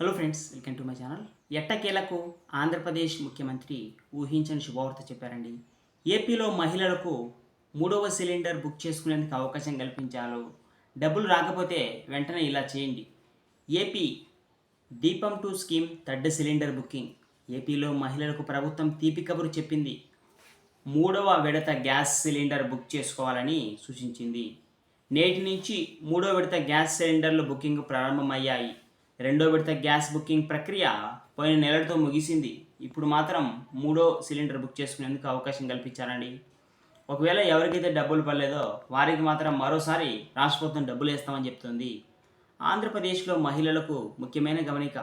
Hello friends welcome to my channel ఎట్టకేలకు ఆంధ్రప్రదేశ్ ముఖ్యమంత్రి ఊహించని శుభవార్త చెప్పారండి. ఏపీలో మహిళలకు మూడవ సిలిండర్ బుక్ చేసుకునేందుకు అవకాశం కల్పించాలో. డబ్బులు రాకపోతే వెంటనే ఇలా చేయండి. AP Deepam two scheme third cylinder booking. ఏపీలో మహిళలకు ప్రభుత్వం తీపి కబురు చెప్పింది. మూడవ విడత గ్యాస్ సిలిండర్ బుక్ చేసుకోవాలని సూచించింది. నేటి నుంచి మూడో విడత గ్యాస్ సిలిండర్లు బుకింగ్ ప్రారంభమయ్యాయి. రెండో విడత గ్యాస్ బుకింగ్ ప్రక్రియ పోయిన నెలలతో ముగిసింది. ఇప్పుడు మాత్రం మూడో సిలిండర్ బుక్ చేసుకునేందుకు అవకాశం కల్పించారండి. ఒకవేళ ఎవరికైతే డబ్బులు పడలేదో వారికి మాత్రం మరోసారి రాష్ట్ర ప్రభుత్వం డబ్బులు వేస్తామని చెప్తుంది. ఆంధ్రప్రదేశ్లో మహిళలకు ముఖ్యమైన గమనిక.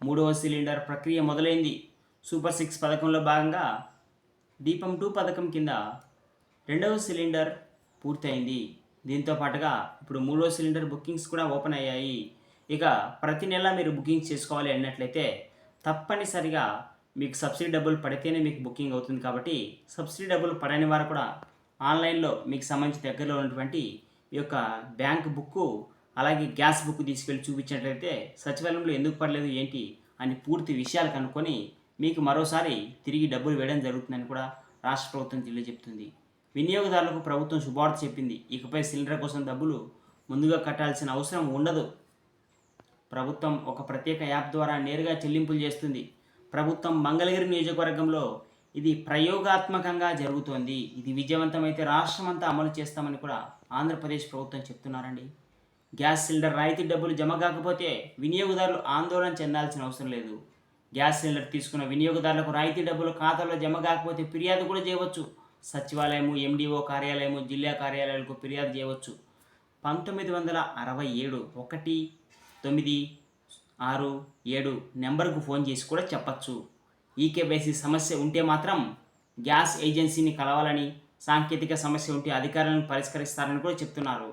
మూడవ సిలిండర్ ప్రక్రియ మొదలైంది. సూపర్ సిక్స్ పథకంలో భాగంగా దీపం టూ పథకం కింద రెండవ సిలిండర్ పూర్తయింది. దీంతో పాటుగా ఇప్పుడు మూడవ సిలిండర్ బుకింగ్స్ కూడా ఓపెన్ అయ్యాయి. ఇక ప్రతి నెల మీరు బుకింగ్ చేసుకోవాలి అన్నట్లయితే తప్పనిసరిగా మీకు సబ్సిడీ డబ్బులు పడితేనే మీకు బుకింగ్ అవుతుంది కాబట్టి సబ్సిడీ డబ్బులు పడని వారు కూడా ఆన్లైన్లో మీకు సంబంధించి దగ్గరలో ఉన్నటువంటి ఈ యొక్క బ్యాంక్ బుక్ అలాగే గ్యాస్ బుక్ తీసుకెళ్ళి చూపించినట్లయితే సచివాలయంలో ఎందుకు పడలేదు ఏంటి అని పూర్తి విషయాలు కనుక్కొని మీకు మరోసారి తిరిగి డబ్బులు వేయడం జరుగుతుందని కూడా రాష్ట్ర ప్రభుత్వం తెలియజెప్తుంది. వినియోగదారులకు ప్రభుత్వం శుభార్త చెప్పింది. ఇకపై సిలిండర్ కోసం డబ్బులు ముందుగా కట్టాల్సిన అవసరం ఉండదు. ప్రభుత్వం ఒక ప్రత్యేక యాప్ ద్వారా నేరుగా చెల్లింపులు చేస్తుంది. ప్రభుత్వం మంగళగిరి నియోజకవర్గంలో ఇది ప్రయోగాత్మకంగా జరుగుతోంది. ఇది విజయవంతమైతే రాష్ట్రమంతా అమలు చేస్తామని కూడా ఆంధ్రప్రదేశ్ ప్రభుత్వం చెప్తున్నారండి. గ్యాస్ సిలిండర్ రాయితీ డబ్బులు జమ కాకపోతే వినియోగదారులు ఆందోళన చెందాల్సిన అవసరం లేదు. గ్యాస్ సిలిండర్ తీసుకున్న వినియోగదారులకు రాయితీ డబ్బులు ఖాతాలో జమ కాకపోతే ఫిర్యాదు కూడా చేయవచ్చు. సచివాలయము ఎండిఓ కార్యాలయము జిల్లా కార్యాలయాలకు ఫిర్యాదు చేయవచ్చు. పంతొమ్మిది వందల అరవై ఏడు ఒకటి తొమ్మిది ఆరు ఏడు నెంబర్కు ఫోన్ చేసి కూడా చెప్పచ్చు. ఈకేబైసీ సమస్య ఉంటే మాత్రం గ్యాస్ ఏజెన్సీని కలవాలని సాంకేతిక సమస్య ఉంటే అధికారులను పరిష్కరిస్తారని కూడా చెప్తున్నారు.